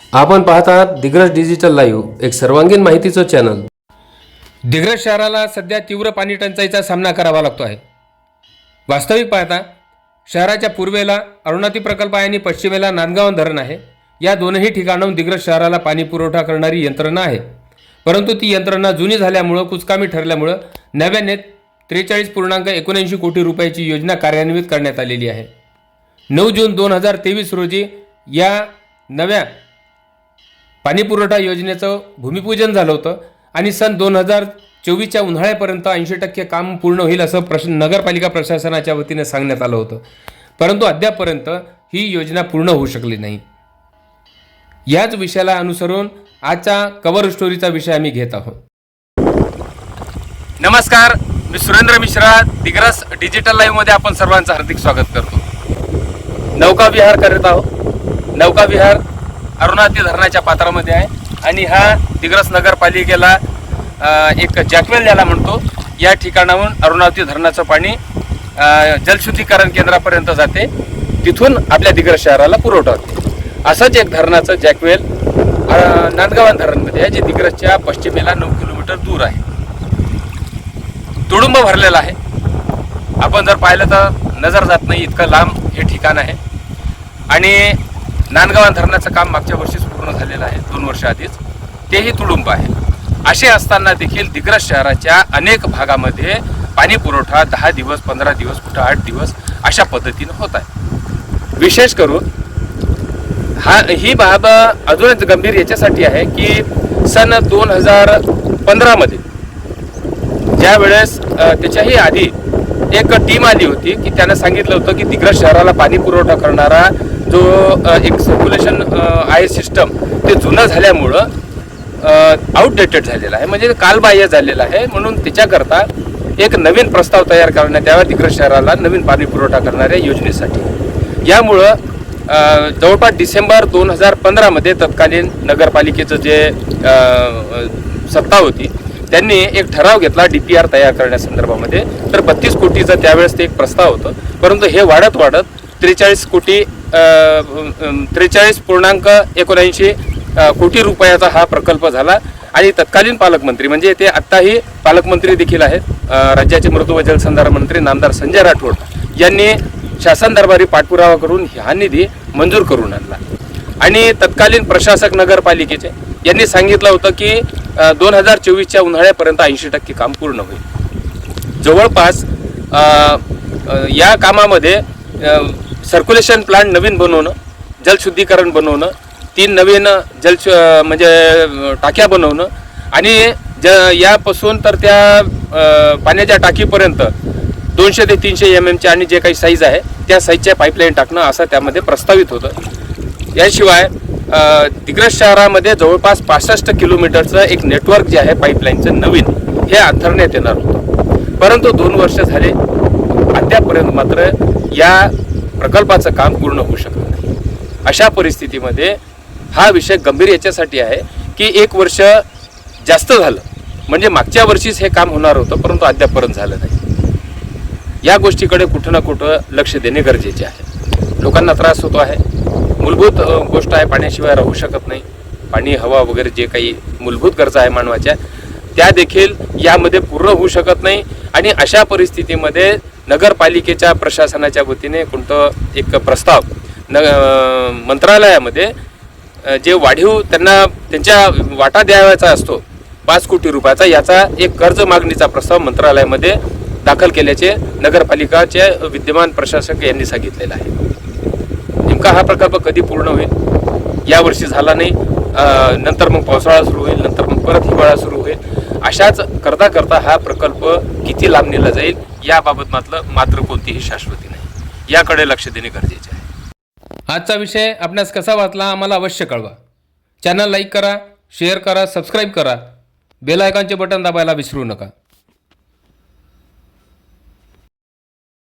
आपण पाहत आहात दिग्रज डिजिटल लाईव्ह एक सर्वांगीण माहितीचं चॅनल दिग्रज शहराला सध्या तीव्र पाणी टंचाईचा सामना करावा लागतो आहे. वास्तविक पाहता शहराच्या पूर्वेला अरुणाती प्रकल्प आहे आणि पश्चिमेला नांदगाव धरण आहे. या दोनही ठिकाणाहून दिग्रज शहराला पाणी पुरवठा करणारी यंत्रणा आहे. परंतु ती यंत्रणा जुनी झाल्यामुळं कुचकामी ठरल्यामुळं नव्याने त्रेचाळीस पूर्णांक एकोणऐंशी कोटी रुपयाची योजना कार्यान्वित करण्यात आलेली आहे. नऊ जून दोन हजार तेवीस रोजी या नव्या पाणीपुरवठा योजनेचं भूमिपूजन झालं होतं आणि सन दोन हजार चोवीसच्या उन्हाळ्यापर्यंत ऐंशी टक्के काम पूर्ण होईल असं प्रश नगरपालिका प्रशासनाच्या वतीने सांगण्यात आलं होतं. परंतु अद्यापपर्यंत ही योजना पूर्ण होऊ शकली नाही. याच विषयाला अनुसरून आजचा कव्हर स्टोरीचा विषय आम्ही घेत आहोत. नमस्कार मी सुरेंद्र मिश्रा दिग्रस डिजिटल लाईव्हमध्ये आपण सर्वांचं हार्दिक स्वागत करतो. नौका विहार करत आहोत. नौका विहार अरुणाती धरणाच्या पात्रामध्ये आहे. आणि हा दिग्रस नगरपालिकेला एक जॅकवेल ज्याला म्हणतो. या ठिकाणाहून अरुणावती धरणाचं पाणी जलशुद्धीकरण केंद्रापर्यंत जाते. तिथून आपल्या दिग्रस शहराला पुरवठा होते. असंच एक धरणाचं जॅकवेल नांदगावन नांदगावान धरणमध्ये आहे जे दिग्रसच्या पश्चिमेला नऊ किलोमीटर दूर आहे. तुडुंब भरलेला आहे. आपण जर पाहिलं तर नजर जात नाही इतकं लांब हे ठिकाण आहे. आणि नांदगाव धरणाचं काम मागच्या वर्षीच पूर्ण झालेलं आहे दोन वर्ष आधीच. तेही तुडुंब आहे. असे असताना देखील दिग्रस शहराच्या अनेक भागामध्ये पाणी पुरवठा दहा दिवस पंधरा दिवस कुठं आठ दिवस अशा पद्धतीनं होत आहे. विशेष करून हा ही बाब अजूनच गंभीर याच्यासाठी आहे की सन दोन हजार पंधरामध्ये ज्या वेळेस त्याच्याही आधी एक टीम आली होती की त्यानं सांगितलं होतं की दिग्रस शहराला पाणी पुरवठा करणारा जो एक सर्क्युलेशन आय सिस्टम ते जुनं झाल्यामुळं आउटडेटेड झालेलं आहे. म्हणजे कालबाह्य झालेलं आहे. म्हणून त्याच्याकरता एक नवीन प्रस्ताव तयार करण्यात यावा दिग्रस शहराला नवीन पाणी पुरवठा करणाऱ्या योजनेसाठी. यामुळं जवळपास डिसेंबर दोन हजार पंधरामध्ये तत्कालीन नगरपालिकेचं जे सत्ता होती त्यांनी एक ठराव घेतला डी पी आर तयार करण्यासंदर्भामध्ये तर बत्तीस कोटीचं त्यावेळेस ते एक प्रस्ताव होतं. परंतु हे वाढत वाढत त्रेचाळीस कोटी त्रेचाळीस पूर्णांक एकोणऐंशी कोटी रुपयाचा हा प्रकल्प झाला. आणि तत्कालीन पालकमंत्री म्हणजे ते आत्ताही पालकमंत्री देखील आहेत राज्याचे मृदू व जलसंधारण मंत्री नामदार संजय राठोड यांनी शासन दरबारी पाठपुरावा करून हा निधी मंजूर करून आणला. आणि तत्कालीन प्रशासक नगरपालिकेचे यांनी सांगितलं होतं की दोन हजार चोवीसच्या उन्हाळ्यापर्यंत ऐंशी टक्के काम पूर्ण होईल. जवळपास या कामामध्ये सर्क्युलेशन प्लांट नवीन बनवणं जलशुद्धीकरण बनवणं तीन नवीन जल म्हणजे टाक्या बनवणं आणि ज यापासून तर त्या पाण्याच्या टाकीपर्यंत दोनशे ते तीनशे एम एमचे आणि जे काही साईज आहे त्या साईजच्या पाईपलाईन टाकणं असं त्यामध्ये प्रस्तावित होतं. याशिवाय दिग्रज दिग्रस शहरामध्ये जवळपास पासष्ट किलोमीटरचं एक नेटवर्क जे आहे पाईपलाईनचं नवीन हे आथरण्यात येणार होतं. परंतु दोन वर्ष झाले अद्यापर्यंत मात्र या प्रकल्पाचं काम पूर्ण होऊ शकत नाही. अशा परिस्थितीमध्ये हा विषय गंभीर याच्यासाठी आहे की एक वर्ष जास्त झालं. म्हणजे मागच्या वर्षीच हे काम होणार होतं परंतु अद्यापपर्यंत झालं नाही. या गोष्टीकडे कुठं ना कुठं लक्ष देणे गरजेचे आहे. लोकांना त्रास होतो आहे. मूलभूत गोष्ट आहे पाण्याशिवाय राहू शकत नाही. पाणी हवा वगैरे जे काही मूलभूत गरजा आहे मानवाच्या त्या देखील यामध्ये पूर्ण होऊ शकत नाही. आणि अशा परिस्थितीमध्ये नगरपालिकेच्या प्रशासनाच्या वतीने कोणतं एक प्रस्ताव न मंत्रालयामध्ये जे वाढीव त्यांना त्यांच्या वाटा द्यावायचा असतो पाच कोटी रुपयाचा याचा एक कर्ज मागणीचा प्रस्ताव मंत्रालयामध्ये दाखल केल्याचे नगरपालिकाचे विद्यमान प्रशासक यांनी सांगितलेलं आहे. नेमका हा प्रकल्प कधी पूर्ण होईल? यावर्षी झाला नाही. नंतर मग पावसाळा सुरू होईल नंतर मग परत हिवाळा सुरू होईल. अशाच करता करता हा प्रकल्प किती लांब नेला जाईल? याबाबत मात्र मात्र कोणतीही शाश्वती नाही. याकडे लक्ष देणे गरजेचे आहे. आजचा विषय आपणास कसा वाचला आम्हाला अवश्य कळवा. चॅनल लाईक करा शेअर करा सबस्क्राईब करा. बेल आयकॉनचे बटन दाबायला विसरू नका.